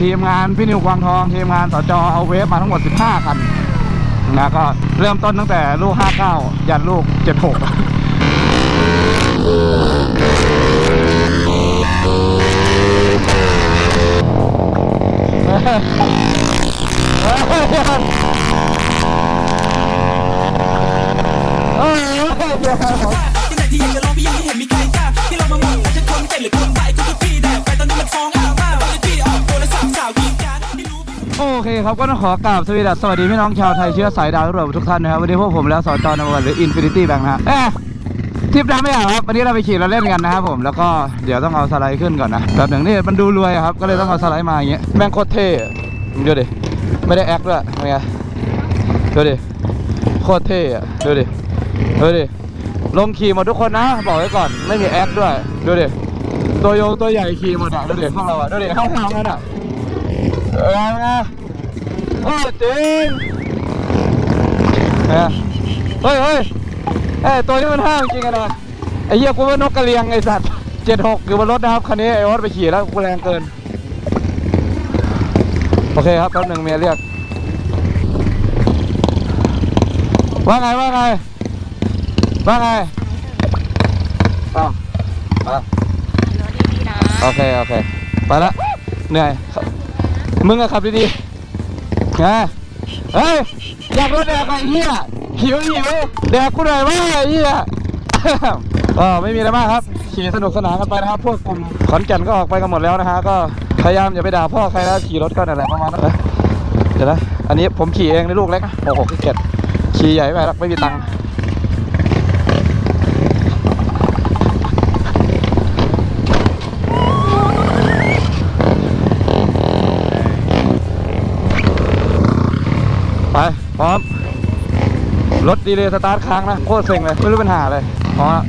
ทีมงานพี่นิวกวางทองทีมงานสจเอาเวฟมาทั้งหมด 15 คันนะก็เริ่มต้นตั้งแต่ลูก 59 ยันลูก 76เอ้ คครับก็ต้องขอกราบสวีดัสสวัสดีพี่น้องชาวไทยเชื้อสายดาวรุ่งทุกท่านนะครับวันนี้พวกผมแล้วสจนวหรือ Infinity Bank นะฮะเอ๊ะทริปน้ำไม่อยาครับวันนี้เราไปขี่เราเล่นกันนะครับผมแล้วก็เดี๋ยวต้องเอาสไลด์ขึ้นก่อนนะแบบหนึ่งนี่มันดูรวยอะครับก็เลยต้องเอาสไลด์มาอย่างเงี้ยแม่งโคตรเท่อะดูดิไม่ได้แอคด้วยเป็นไงดูดิโคตรเท่อะดูดิดูดิลงขี่หมดทุกคนนะบอกไว้ก่อนไม่มีแอคด้วยดูดิตัวโยงตัวใหญ่ขี่หมดอะดูดิพวกเราอะดูดิเข้าทางกันอะเออ ไงโอ้จริงเนี่ยเฮ้ยเฮ้ยเอ้ยตัวนี้มันห้างจริงกันนะไอ้เหี้ยกูว่านกกระเรียงไอ้สัตว์เจ็ดหกอยู่บนรถนะครับคันนี้ไอ้วอดไปขี่แล้วกูแรงเกิน โอเคครับแป๊บหนึ่งเมียเรียก ว่าไงว่าไง ว่าไงอ้าวอะโอเค โอเค ไปละเหนื่อย มึงอะขับดีๆ ไงเฮ้ยอยากรถแดกไอ้เหี้ยหิวหิวแดกกูหน่อยว่าไอ้เหี้ยก็ไม่มีอะไรมากครับ ขี่สนุกสนานกันไปนะครับ พวกกลุ่มขอนแก่นก็ออกไปกันหมดแล้วนะฮะก็พยายามอย่าไปด่าพ่อใครนะขี่รถก็นั่นแหละประมาณนั้นนะเดี๋ยวนะอันนี้ผมขี่เองในลูกเล็กนะโอ้โหขี้เกียจขี่ใหญ่ไปรักไม่มีตังค์ พร้อม รถดีเลยสตาร์ทค้างนะ โคตรเซ็งเลย ไม่รู้ปัญหาเลยพร้อม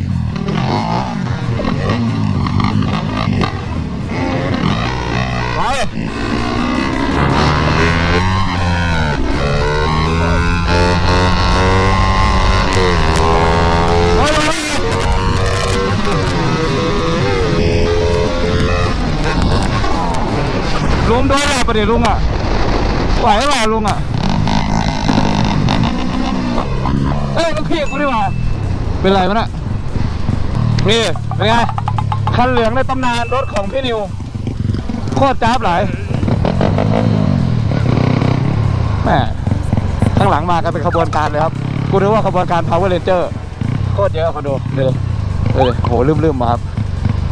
ล้วไปลยลุงโดนอะไรประเดี๋ยวลุงอะไหวหรือเปล่าลุงอะ พี่กูดีกว่าเป็นไรวะน่ะนี่เป็นไงคันเหลืองในตำนานรถของพี่นิวโคตรจ้าบหลายแม่ข้างหลังมากันเป็นขบวนการเลยครับ กูนึกว่าขบวนการ Power Ranger โคตรเยอะคนดูเดี๋ยเดี๋ยโหลืมๆมาครับ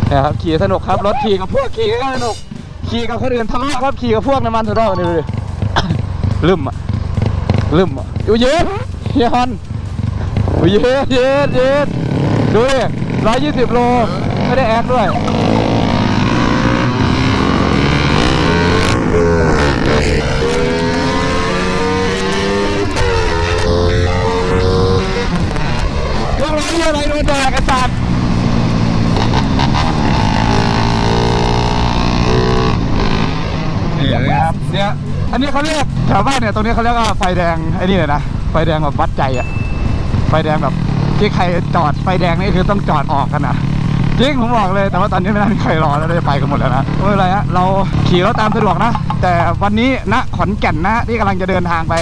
นี่ครับขี่สนุกครับรถขี่กับพวกขี่ก็สนุกขี่กับคนอื่นทะเลาะครับขี่กับพวกน้ำมันสุดยอดนี่ดูดิลืมอะลืมอะอยู่เย็นเฮียฮัน โอ้ยเย็ดเย็ดเย็ดดูดิร้อยยี่สิบโล ไม่ได้แอคด้วย ยกร้อยอะไรโดนแดกไอ้สัตว์นี่นะครับเนี่ย อันนี้เขาเรียกแถวบ้านเนี่ย ตรงนี้เขาเรียกว่าไฟแดง ไอ้นี่เลยนะ ไฟแดงแบบวัดใจอะ ไฟแดงแบบที่ใครจอดไฟแดงนี่คือต้องจอดออกกันนะจริงผมบอกเลยแต่ว่าตอนนี้ไม่น่ามีใครรอแล้วน่าจะไปกันหมดแล้วนะไม่เป็นไรฮะเราขี่รถตามสะดวกนะ แต่วันนี้ณขอนแก่นนะที่กำลังจะเดินทางไป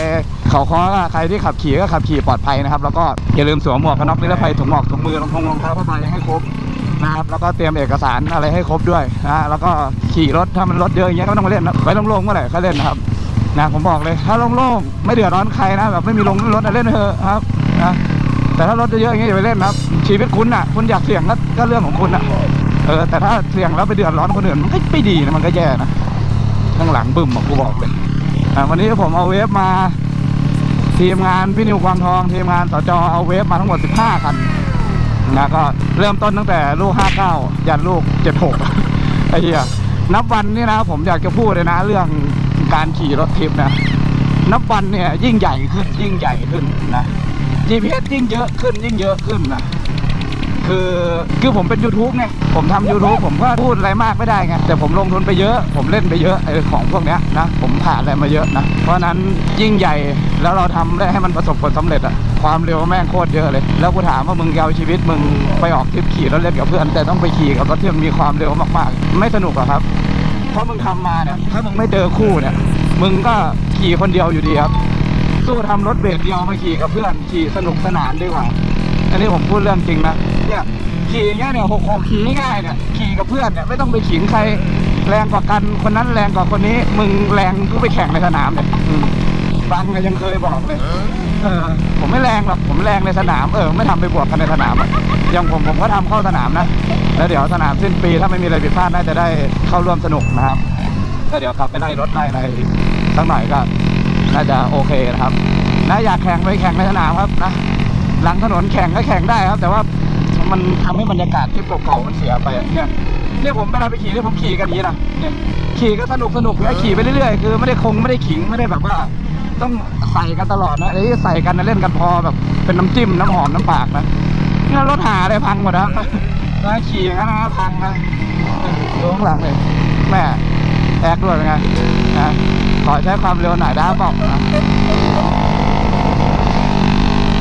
เขาค้อใครที่ขับขี่ก็ขับขี่ปลอดภัยนะครับ แล้วก็อย่าลืมสวมหมวกกันน็อกนิรภัยถุงหมวกถุงมือรองทงรองเท้าผ้าใบให้ครบนะครับแล้วก็เตรียมเอกสารอะไรให้ครบด้วยนะแล้วก็ขี่รถถ้ามันรถเยอะอย่างเงี้ยก็ไม่ต้องมาเล่นนะไว้โล่งๆเมื่อไหร่ก็เล่นนะครับ นะผมบอกเลยถ้าโล่งๆไม่เดือดร้อนใครนะแบบไม่มีลงรถเล่นเถอะครับนะแต่ถ้ารถเยอะๆอย่างเงี้ยอย่าไปเล่นครับ ชีวิตคุณอะ คุณอยากเสี่ยงก็ก็เรื่องของคุณอะเออแต่ถ้าเสี่ยงแล้วไปเดือดร้อนคนอื่นมันก็ไม่ดีนะมันก็แย่นะข้างหลังบึ้มบอกกูบอกเลยอะวันนี้ผมเอาเวฟมา ทีมงานพี่นิวความทอง ทีมงานสจเอาเวฟมาทั้งหมด 15 คันนะก็เริ่มต้นตั้งแต่ลูก 59 ยันลูก 76ไอ้เหี้ย นับวันนี่นะผมอยากจะพูดเลยนะเรื่องการขี่รถทริปนะ นับวันเนี่ยยิ่งใหญ่ขึ้นยิ่งใหญ่ขึ้นนะ GPS ยิ่งเยอะขึ้นยิ่งเยอะขึ้นนะ คือคือผมเป็น YouTube ไงผมทำ YouTube ผมก็พูดอะไรมากไม่ได้ไงแต่ผมลงทุนไปเยอะ ผมเล่นไปเยอะไอ้ของพวกเนี้ยนะผมผ่านอะไรมาเยอะนะเพราะนั้นยิ่งใหญ่แล้วเราทำได้ให้มันประสบผลสำเร็จอะความเร็วแม่งโคตรเยอะเลย แล้วกูถามว่ามึงเอาชีวิตมึงไปออกทริปขี่รถเล่นกับเพื่อนแต่ต้องไปขี่กับรถที่มันมีความเร็วมากๆ ไม่สนุกหรอกครับ เพราะมึงทำมาเนี่ยถ้ามึงไม่เจอคู่เนี่ยมึงก็ขี่คนเดียวอยู่ดีครับสู้ทำรถเบรกเดียวมาขี่กับเพื่อนขี่สนุกสนานดีกว่า อันนี้ผมพูดเรื่องจริงนะเนี่ยขี่เงี้ยเนี่ยหกหกขี่ง่ายเนี่ยขี่กับเพื่อนเนี่ยไม่ต้องไปขิงใครแรงกว่ากันคนนั้นแรงกว่าคนนี้มึงแรงก็ไปแข่งในสนามเนี่ยบังก็ยังเคยบอกเลยเออผมไม่แรงหรอกผมแรงในสนามเออไม่ทำไปบวกกันในสนามอย่างผมผมก็ทำเข้าสนามนะแล้วเดี๋ยวสนามสิ้นปีถ้าไม่มีอะไรผิดพลาดน่าจะได้เข้าร่วมสนุกนะครับแล้วเดี๋ยวกลับไปไล่รถไล่อะไรสักหน่อยก็น่าจะโอเคนะครับนะอยากแข่งไปแข่งในสนามครับนะ หลังถนนแข่งก็แข่งได้ครับ แต่ว่ามันทำให้บรรยากาศที่เก่าๆมันเสียไปเนี่ยเนี่ยผมเวลาไปขี่เนี่ยผมขี่กันอย่างนี้นะเนี่ยขี่ก็สนุกสนุกเลยขี่ไปเรื่อยๆคือไม่ได้คงไม่ได้ขิงไม่ได้แบบว่า ต้องใส่กันตลอดนะไอ้ใส่กันเล่นกันพอแบบเป็นน้ำจิ้มน้ำหอมน้ำปากนะเนี่ยรถหาเลยพังหมดนะครับนะขี่อย่างนั้นนะพังนะดูข้างหลังเลยแม่แอกด้วยเป็นไงนะขอใช้ความเร็วหน่อยได้เปล่านะ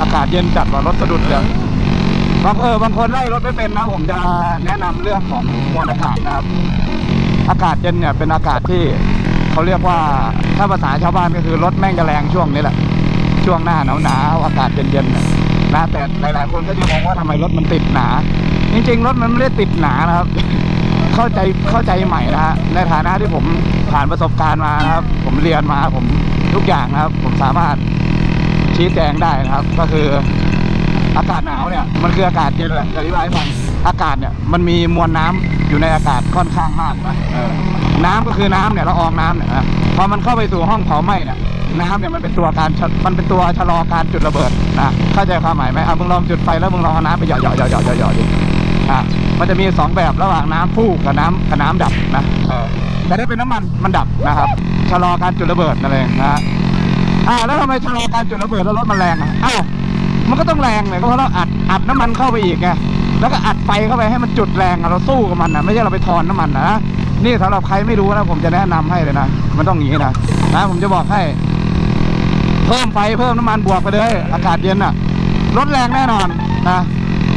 อากาศเย็นจัดว่ารถสะดุดเลยบางเออบางคนไล่รถไม่เป็นนะผมจะแนะนำเรื่องของมวลอากาศนะครับ อากาศเย็นเนี่ยเป็นอากาศที่เขาเรียกว่าถ้าภาษาชาวบ้านก็คือรถแม่งจะแรงช่วงนี้แหละ ช่วงหน้าหนาวหนาวอากาศเย็นๆเนี่ยนะแต่หลาย ๆ คนก็จะมองว่าทำไมรถมันติดหนา จริง ๆ รถมันไม่ได้ติดหนานะครับ เข้าใจเข้าใจใหม่นะฮะในฐานะที่ผมผ่านประสบการณ์มาครับ ผมเรียนมาผมทุกอย่างนะครับ ผมสามารถ ชี้แจงได้นะครับ ก็คืออากาศหนาวเนี่ยมันคืออากาศเย็นแหละจะอธิบายให้ฟังอากาศเนี่ยมันมีมวลน้ำอยู่ในอากาศค่อนข้างมากนะน้ำก็คือน้ำเนี่ยละอองน้ำเนี่ยนะพอมันเข้าไปสู่ห้องเผาไหม้เนี่ยน้ำเนี่ยมันเป็นตัวการมันเป็นตัวชะลอการจุดระเบิดนะเข้าใจความหมายไหมอะมึงลองจุดไฟแล้วมึงลองเอาน้ำไปหยอดหยอดหยอดหยอดหยอดหยอดดิอะมันจะมีสองแบบระหว่างน้ำฟูกับน้ำกับน้ำดับนะแต่ถ้าเป็นน้ำมันมันดับนะครับชะลอการจุดระเบิดนั่นเองนะ อ่าแล้วทำไมชะลอการจุดระเบิดแล้วรถมันแรงอะอ้าวมันก็ต้องแรงเลยก็เพราะเราอัดอัดน้ำมันเข้าไปอีกไงแล้วก็อัดไฟเข้าไปให้มันจุดแรงอะเราสู้กับมันนะไม่ใช่เราไปทอนน้ำมันนะนี่สำหรับใครไม่รู้นะผมจะแนะนำให้เลยนะมันต้องอย่างนี้นะนะผมจะบอกให้ เพิ่มไฟเพิ่มน้ำมันบวกไปเลย อากาศเย็นอะลดแรงแน่นอนนะ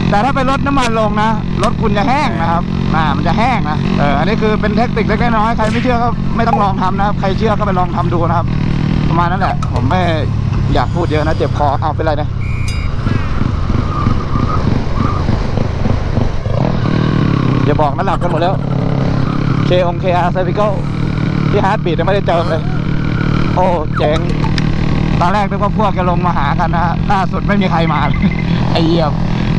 แต่ถ้าไปลดน้ำมันลงนะรถคุณจะแห้งนะครับอ่ามันจะแห้งนะเอออันนี้คือเป็นเทคนิคเล็กน้อยใครไม่เชื่อก็ไม่ต้องลองทำนะครับใครเชื่อก็ไปลองทำดูนะครับ ประมาณนั้นแหละ ผมไม่อยากพูดเยอะนะ เจ็บคอ เอาเป็นไรนะอย่าบอกนะหลับกันหมดแล้วเคองเคอาร์เซฟิโกที่ฮาร์ดบีดยังไม่ได้เจอเลย โอ้เจ๋งตอนแรกนึกว่าพวกจะลงมาหากันนะล่าสุดไม่มีใครมาไอเหี้ยม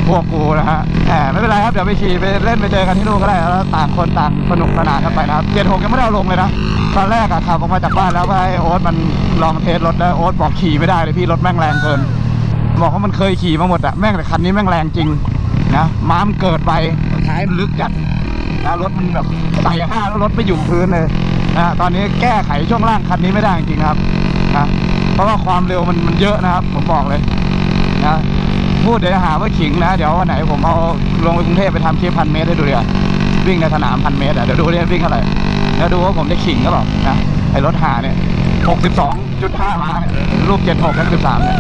พวกกูนะฮะแหมไม่เป็นไรครับ เดี๋ยวไปขี่ไปเล่นไปเจอกันที่นู่นก็ได้แล้วต่างคนต่างสนุกสนานกันไปนะครับเจ็ดหกยังไม่ได้เอาลงเลยนะ ตอนแรกอะขับออกมาจากบ้านแล้วก็ให้โอ๊ตมันลองเทสรถแล้วโอ๊ตบอกขี่ไม่ได้เลยพี่รถแม่งแรงเกิน บอกว่ามันเคยขี่มาหมดอะแม่งแต่คันนี้แม่งแรงจริงนะม้ามนเกิดไปท้ายมันลึกจัดนะรถมันแบบใส่ห้าแล้วรถไม่อยู่พื้นเลยนะตอนนี้แก้ไขช่วงล่างคันนี้ไม่ได้จริงๆครับนะเพราะว่าความเร็วมันมันเยอะนะครับ ผมบอกเลยนะ พูดเดี๋ยวจะหาว่าขิงนะ เดี๋ยววันไหนผมเอาลงไปกรุงเทพไปทำคลิปพันเมตรให้ดูเดี๋ยววิ่งในสนามพันเมตรอะเดี๋ยวดูเรียวิ่งเท่าไหร่แล้วดูว่าผมจะขิงหรือเปล่านะไอ้รถหาเนี่ย62.5ม้าเนี่ยรูป76และ13เนี่ย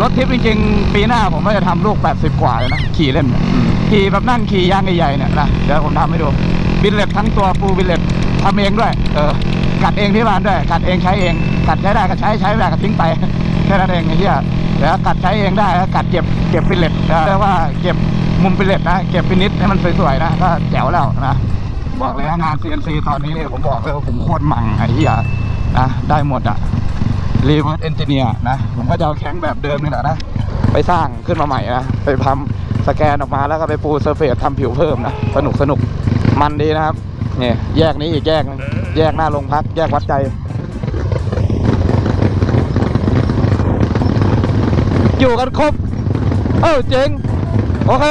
รถทิปจริงๆ ปีหน้าผมก็จะทำลูก 80 กว่าเลยนะ ขี่เล่นขี่แบบนั่งขี่ยางใหญ่ๆเนี่ยนะเดี๋ยวผมทำให้ดูบิลเล็ตทั้งตัวฟูบิลเล็ตทำเองด้วย เออกัดเองที่บ้านด้วยกัดเองใช้เองกัดใช้ได้ก็ใช้ใช้ไม่ได้ก็ทิ้งไปแค่นั้นเองไอ้เหี้ย เดี๋ยวกัดใช้เองได้แล้วกัดเก็บเก็บบิลเลตเรียกว่าเก็บมุมบิลเลตนะเก็บฟินิชให้มันสวยๆนะก็แจ๋วแล้วนะบอกเลยว่างาน CNC ตอนนี้เนี่ยผมบอกเลยว่าผมโคตรมั่งไอ้เหี้ยนะได้หมดอะรีเวิร์สเอนจิเนียร์นะผมก็จะเอาแข้งแบบเดิมนี่แหละนะไปสร้างขึ้นมาใหม่นะไปทำสแกนออกมาแล้วก็ไปปูเซอร์เฟสทำผิวเพิ่มนะสนุกสนุกมันดีนะครับเนี่ยแยกนี้อีกแยกนึงแยกหน้าโรงพัก แยกวัดใจ อยู่กันครบ เออเจ๋ง โอเค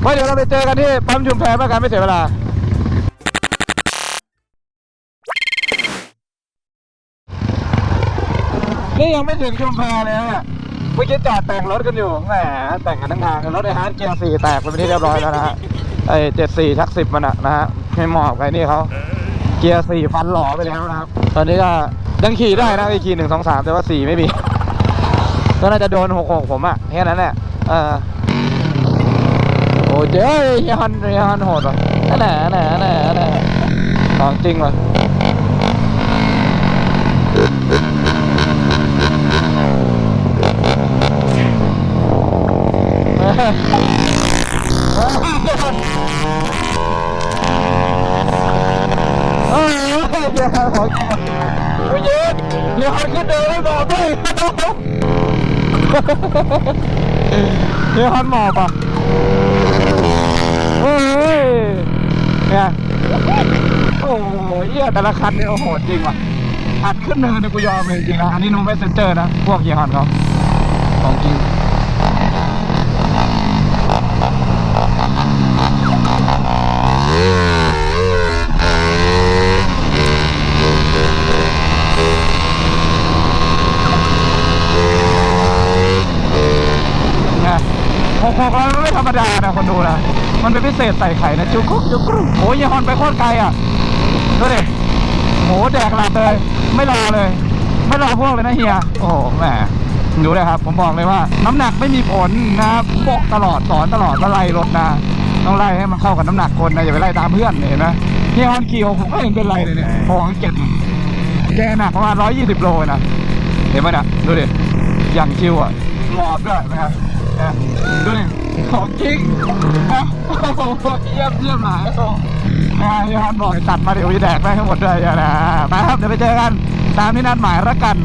ไว้เดี๋ยวเราไปเจอกันที่ปั๊มชุมแพเพื่อการไม่เสียเวลานี่ยังไม่ถึงชุมแพเลยนะเมื่อกี้จอดแต่งรถกันอยู่แหมแต่งกันทั้งทางรถไอ้ฮาร์ดเกียร์สี่แตกไปเป็นที่เรียบร้อยแล้วนะฮะไอ้เจ็ดสี่ชักสิบมันอะนะฮะให้หมอบไอ้นี่เขาเกียร์สี่ฟันหล่อไปแล้วนะครับ ตอนนี้ก็ยังขี่ได้นะไอ้ขี่หนึ่งสองสามแต่ว่าสี่ไม่มี ก็น่าจะโดนหกหกผมอะแค่นั้นแหละเออโอ้เจ้ยยันยันโหดว่ะแหน่แหน่แหน่แหน่ของจริงว่ะ เดี๋ยวฮันหมอบอะเฮ้ยเนี่ยโอ้โหเหี้ยแต่ละคันเนี่ยโอ้โหจริงว่ะอัดขึ้นเนินเนี่ยกูยอมเลยจริงนะ อันนี้นูเมสเซนเจอร์นะ พวกเฮียฮันเขาของจริงนะหกหกแล้วมันไม่ธรรมดานะคนดูนะ มัน เศษใส่ไข่นะจุกกุ๊กจุกกรุ๊โอ้ยยายฮอนไปโคตรไกลอะดูดิโหแดกหลับเลย ไม่รอเลย ไม่รอพวกเลยนะเฮีย โอ้โหแหมดูเลยครับ ผมบอกเลยว่า น้ำหนักไม่มีผลนะครับบอกตลอดสอนตลอดว่าไล่รถนะต้องไล่ให้มันเข้ากับน้ำหนักคนนะอย่าไปไล่ตามเพื่อนเห็นไหมเฮียฮอนขี่ผมก็เห็นเป็นไรเลยเนี่ยหกเจ็ดแกหนักประมาณร้อยยี่สิบโลนะเห็นไหมนะดูดิอย่างชิวอะรอบด้วยนะครับนะดูดิ ของจริงนะโอ้โหเยี่ยมเยี่ยมหลายโอ้นะยอนบอกตัดมาเดี๋ยวจะแดกได้ทั้งหมดเลยนะไปครับเดี๋ยวไปเจอกัน ตามที่นัดหมายละกัน